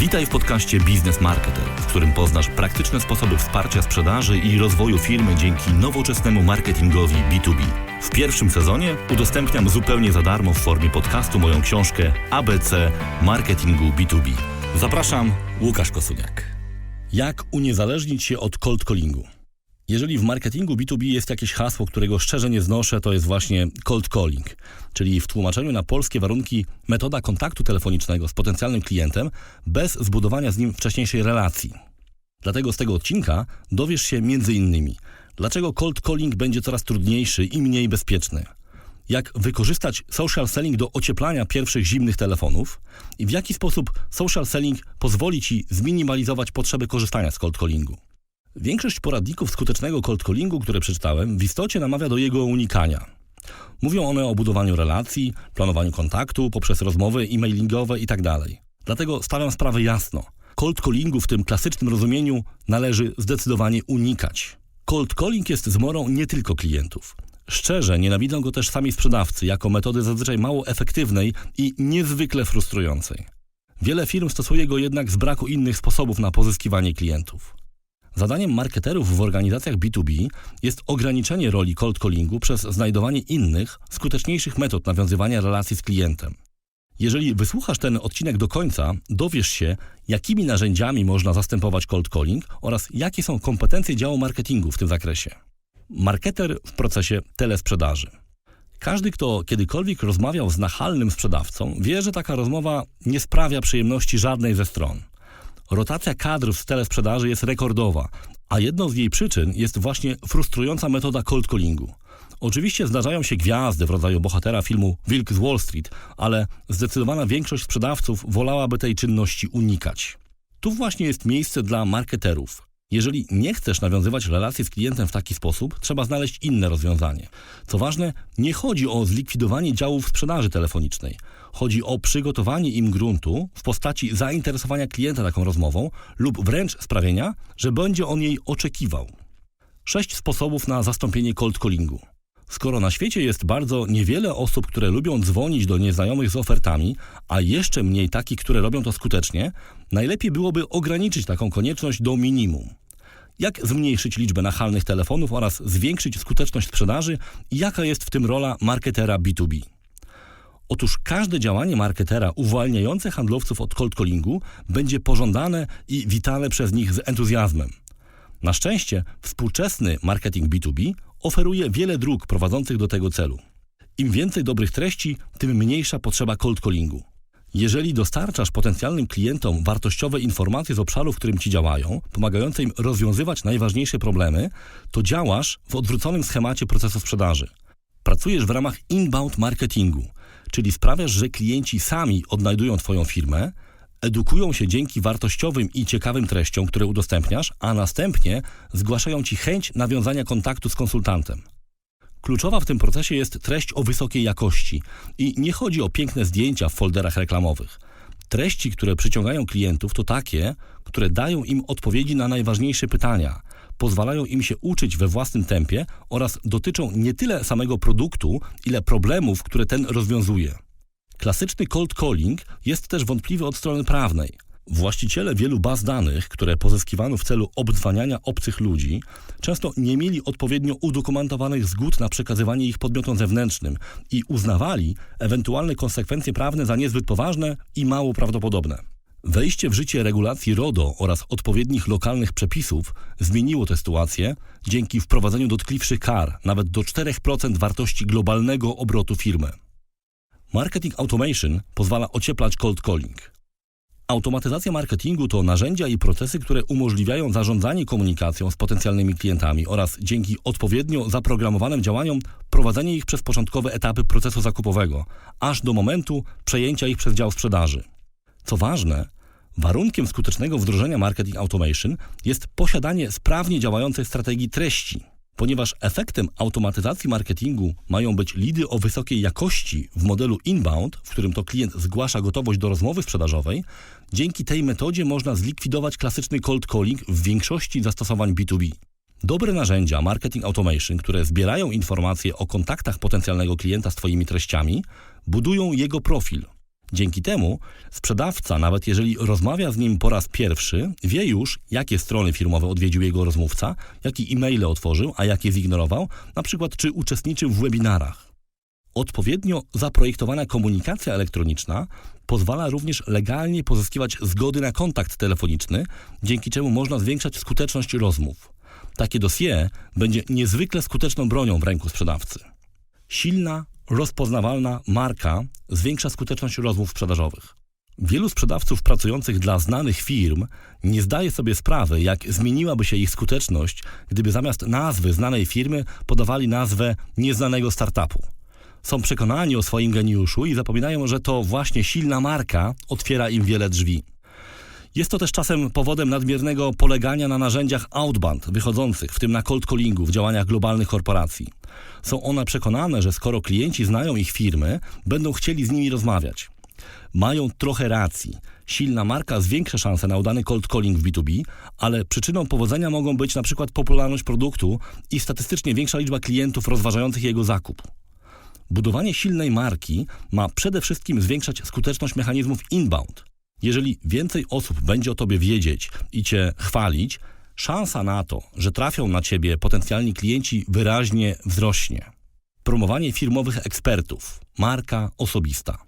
Witaj w podcaście Biznes Marketer, w którym poznasz praktyczne sposoby wsparcia sprzedaży i rozwoju firmy dzięki nowoczesnemu marketingowi B2B. W pierwszym sezonie udostępniam zupełnie za darmo w formie podcastu moją książkę ABC Marketingu B2B. Zapraszam, Łukasz Kosuniak. Jak uniezależnić się od cold callingu? Jeżeli w marketingu B2B jest jakieś hasło, którego szczerze nie znoszę, to jest właśnie cold calling, czyli w tłumaczeniu na polskie warunki metoda kontaktu telefonicznego z potencjalnym klientem bez zbudowania z nim wcześniejszej relacji. Dlatego z tego odcinka dowiesz się innymi, dlaczego cold calling będzie coraz trudniejszy i mniej bezpieczny, jak wykorzystać social selling do ocieplania pierwszych zimnych telefonów i w jaki sposób social selling pozwoli Ci zminimalizować potrzeby korzystania z cold callingu. Większość poradników skutecznego cold callingu, które przeczytałem, w istocie namawia do jego unikania. Mówią one o budowaniu relacji, planowaniu kontaktu poprzez rozmowy e-mailingowe itd. Dlatego stawiam sprawę jasno. Cold callingu w tym klasycznym rozumieniu należy zdecydowanie unikać. Cold calling jest zmorą nie tylko klientów. Szczerze nienawidzą go też sami sprzedawcy jako metody zazwyczaj mało efektywnej i niezwykle frustrującej. Wiele firm stosuje go jednak z braku innych sposobów na pozyskiwanie klientów. Zadaniem marketerów w organizacjach B2B jest ograniczenie roli cold callingu przez znajdowanie innych, skuteczniejszych metod nawiązywania relacji z klientem. Jeżeli wysłuchasz ten odcinek do końca, dowiesz się, jakimi narzędziami można zastępować cold calling oraz jakie są kompetencje działu marketingu w tym zakresie. Marketer w procesie telesprzedaży. Każdy, kto kiedykolwiek rozmawiał z nachalnym sprzedawcą, wie, że taka rozmowa nie sprawia przyjemności żadnej ze stron. Rotacja kadr w telesprzedaży jest rekordowa, a jedną z jej przyczyn jest właśnie frustrująca metoda cold callingu. Oczywiście zdarzają się gwiazdy w rodzaju bohatera filmu Wilk z Wall Street, ale zdecydowana większość sprzedawców wolałaby tej czynności unikać. Tu właśnie jest miejsce dla marketerów. Jeżeli nie chcesz nawiązywać relacji z klientem w taki sposób, trzeba znaleźć inne rozwiązanie. Co ważne, nie chodzi o zlikwidowanie działów sprzedaży telefonicznej. Chodzi o przygotowanie im gruntu w postaci zainteresowania klienta taką rozmową lub wręcz sprawienia, że będzie on jej oczekiwał. Sześć sposobów na zastąpienie cold callingu. Skoro na świecie jest bardzo niewiele osób, które lubią dzwonić do nieznajomych z ofertami, a jeszcze mniej takich, które robią to skutecznie, najlepiej byłoby ograniczyć taką konieczność do minimum. Jak zmniejszyć liczbę nachalnych telefonów oraz zwiększyć skuteczność sprzedaży i jaka jest w tym rola marketera B2B? Otóż każde działanie marketera uwalniające handlowców od cold callingu będzie pożądane i witane przez nich z entuzjazmem. Na szczęście współczesny marketing B2B oferuje wiele dróg prowadzących do tego celu. Im więcej dobrych treści, tym mniejsza potrzeba cold callingu. Jeżeli dostarczasz potencjalnym klientom wartościowe informacje z obszaru, w którym ci działają, pomagające im rozwiązywać najważniejsze problemy, to działasz w odwróconym schemacie procesu sprzedaży. Pracujesz w ramach inbound marketingu, czyli sprawiasz, że klienci sami odnajdują Twoją firmę, edukują się dzięki wartościowym i ciekawym treściom, które udostępniasz, a następnie zgłaszają Ci chęć nawiązania kontaktu z konsultantem. Kluczowa w tym procesie jest treść o wysokiej jakości i nie chodzi o piękne zdjęcia w folderach reklamowych. Treści, które przyciągają klientów, to takie, które dają im odpowiedzi na najważniejsze pytania, pozwalają im się uczyć we własnym tempie oraz dotyczą nie tyle samego produktu, ile problemów, które ten rozwiązuje. Klasyczny cold calling jest też wątpliwy od strony prawnej. Właściciele wielu baz danych, które pozyskiwano w celu obdzwaniania obcych ludzi, często nie mieli odpowiednio udokumentowanych zgód na przekazywanie ich podmiotom zewnętrznym i uznawali ewentualne konsekwencje prawne za niezbyt poważne i mało prawdopodobne. Wejście w życie regulacji RODO oraz odpowiednich lokalnych przepisów zmieniło tę sytuację dzięki wprowadzeniu dotkliwszych kar nawet do 4% wartości globalnego obrotu firmy. Marketing Automation pozwala ocieplać cold calling. Automatyzacja marketingu to narzędzia i procesy, które umożliwiają zarządzanie komunikacją z potencjalnymi klientami oraz dzięki odpowiednio zaprogramowanym działaniom prowadzenie ich przez początkowe etapy procesu zakupowego, aż do momentu przejęcia ich przez dział sprzedaży. Co ważne, warunkiem skutecznego wdrożenia marketing automation jest posiadanie sprawnie działającej strategii treści. Ponieważ efektem automatyzacji marketingu mają być lidy o wysokiej jakości w modelu inbound, w którym to klient zgłasza gotowość do rozmowy sprzedażowej, dzięki tej metodzie można zlikwidować klasyczny cold calling w większości zastosowań B2B. Dobre narzędzia marketing automation, które zbierają informacje o kontaktach potencjalnego klienta z Twoimi treściami, budują jego profil. Dzięki temu sprzedawca, nawet jeżeli rozmawia z nim po raz pierwszy, wie już, jakie strony firmowe odwiedził jego rozmówca, jakie e-maile otworzył, a jakie zignorował, na przykład czy uczestniczył w webinarach. Odpowiednio zaprojektowana komunikacja elektroniczna pozwala również legalnie pozyskiwać zgody na kontakt telefoniczny, dzięki czemu można zwiększać skuteczność rozmów. Takie dossier będzie niezwykle skuteczną bronią w ręku sprzedawcy. Silna, rozpoznawalna marka zwiększa skuteczność rozmów sprzedażowych. Wielu sprzedawców pracujących dla znanych firm nie zdaje sobie sprawy, jak zmieniłaby się ich skuteczność, gdyby zamiast nazwy znanej firmy podawali nazwę nieznanego startupu. Są przekonani o swoim geniuszu i zapominają, że to właśnie silna marka otwiera im wiele drzwi. Jest to też czasem powodem nadmiernego polegania na narzędziach outbound wychodzących, w tym na cold callingu w działaniach globalnych korporacji. Są one przekonane, że skoro klienci znają ich firmy, będą chcieli z nimi rozmawiać. Mają trochę racji. Silna marka zwiększa szanse na udany cold calling w B2B, ale przyczyną powodzenia mogą być przykład popularność produktu i statystycznie większa liczba klientów rozważających jego zakup. Budowanie silnej marki ma przede wszystkim zwiększać skuteczność mechanizmów inbound. Jeżeli więcej osób będzie o tobie wiedzieć i cię chwalić, szansa na to, że trafią na ciebie potencjalni klienci wyraźnie wzrośnie. Promowanie firmowych ekspertów, marka osobista.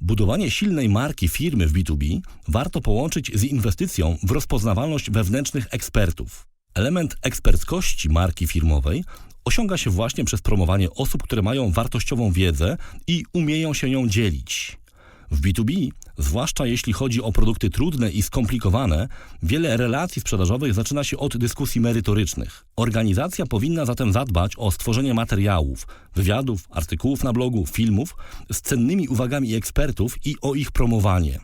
Budowanie silnej marki firmy w B2B warto połączyć z inwestycją w rozpoznawalność wewnętrznych ekspertów. Element eksperckości marki firmowej osiąga się właśnie przez promowanie osób, które mają wartościową wiedzę i umieją się nią dzielić. W B2B, zwłaszcza jeśli chodzi o produkty trudne i skomplikowane, wiele relacji sprzedażowych zaczyna się od dyskusji merytorycznych. Organizacja powinna zatem zadbać o stworzenie materiałów, wywiadów, artykułów na blogu, filmów z cennymi uwagami ekspertów i o ich promowanie.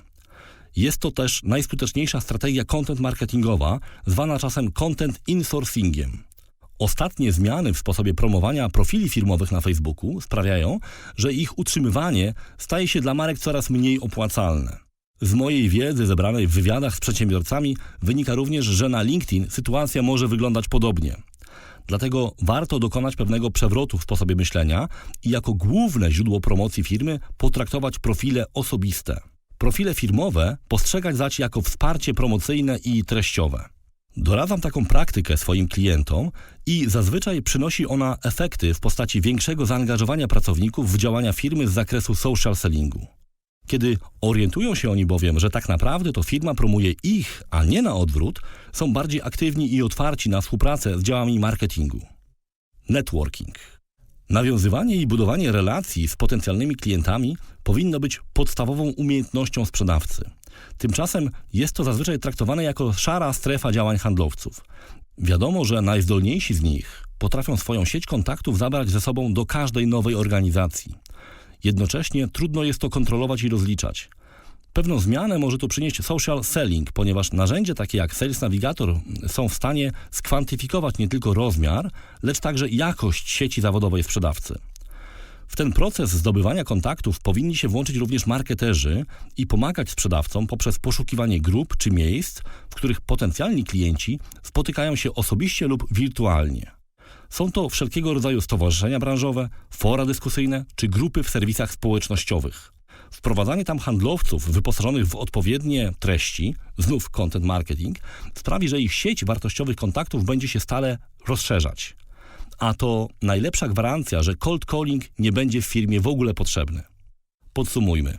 Jest to też najskuteczniejsza strategia content marketingowa, zwana czasem content insourcingiem. Ostatnie zmiany w sposobie promowania profili firmowych na Facebooku sprawiają, że ich utrzymywanie staje się dla marek coraz mniej opłacalne. Z mojej wiedzy zebranej w wywiadach z przedsiębiorcami wynika również, że na LinkedIn sytuacja może wyglądać podobnie. Dlatego warto dokonać pewnego przewrotu w sposobie myślenia i jako główne źródło promocji firmy potraktować profile osobiste. Profile firmowe postrzegać zaś jako wsparcie promocyjne i treściowe. Doradzam taką praktykę swoim klientom i zazwyczaj przynosi ona efekty w postaci większego zaangażowania pracowników w działania firmy z zakresu social sellingu. Kiedy orientują się oni bowiem, że tak naprawdę to firma promuje ich, a nie na odwrót, są bardziej aktywni i otwarci na współpracę z działami marketingu. Networking. Nawiązywanie i budowanie relacji z potencjalnymi klientami powinno być podstawową umiejętnością sprzedawcy. Tymczasem jest to zazwyczaj traktowane jako szara strefa działań handlowców. Wiadomo, że najzdolniejsi z nich potrafią swoją sieć kontaktów zabrać ze sobą do każdej nowej organizacji. Jednocześnie trudno jest to kontrolować i rozliczać. Pewną zmianę może tu przynieść social selling, ponieważ narzędzia takie jak Sales Navigator są w stanie skwantyfikować nie tylko rozmiar, lecz także jakość sieci zawodowej sprzedawcy. W ten proces zdobywania kontaktów powinni się włączyć również marketerzy i pomagać sprzedawcom poprzez poszukiwanie grup czy miejsc, w których potencjalni klienci spotykają się osobiście lub wirtualnie. Są to wszelkiego rodzaju stowarzyszenia branżowe, fora dyskusyjne czy grupy w serwisach społecznościowych. Wprowadzanie tam handlowców wyposażonych w odpowiednie treści, znów content marketing, sprawi, że ich sieć wartościowych kontaktów będzie się stale rozszerzać a to najlepsza gwarancja, że cold calling nie będzie w firmie w ogóle potrzebny. Podsumujmy.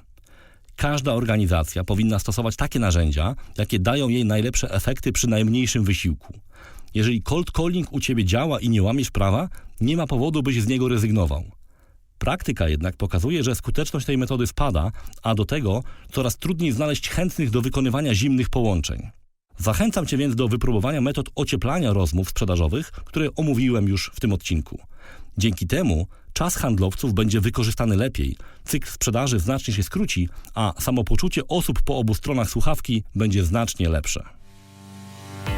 Każda organizacja powinna stosować takie narzędzia, jakie dają jej najlepsze efekty przy najmniejszym wysiłku. Jeżeli cold calling u ciebie działa i nie łamiesz prawa, nie ma powodu, byś z niego rezygnował. Praktyka jednak pokazuje, że skuteczność tej metody spada, a do tego coraz trudniej znaleźć chętnych do wykonywania zimnych połączeń. Zachęcam Cię więc do wypróbowania metod ocieplania rozmów sprzedażowych, które omówiłem już w tym odcinku. Dzięki temu czas handlowców będzie wykorzystany lepiej, cykl sprzedaży znacznie się skróci, a samopoczucie osób po obu stronach słuchawki będzie znacznie lepsze.